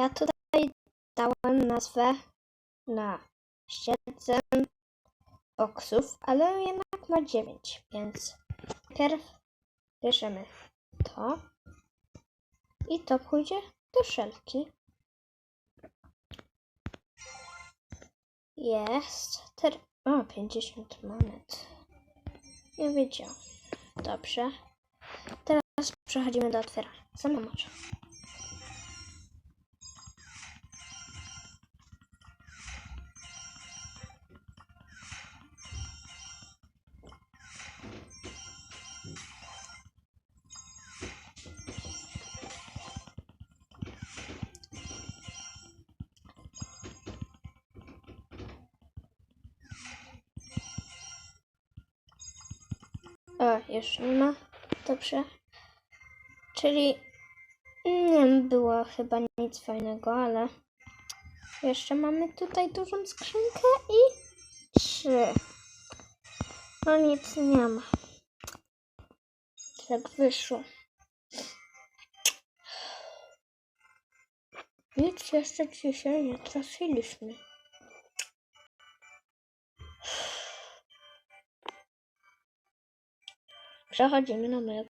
Ja tutaj dałem nazwę na 7 boksów, ale jednak ma 9, więc pierw bierzemy to i to pójdzie do szelki. Jest. Ter... O, 50 monet. Nie wiedziałam. Dobrze. Teraz przechodzimy do otwierania. Same O, już nie ma. Dobrze. Czyli nie było chyba nic fajnego, ale jeszcze mamy tutaj dużą skrzynkę i trzy. No nic nie ma. Tak wyszło. Nic jeszcze dzisiaj nie trafiliśmy. Przechodzimy na mojego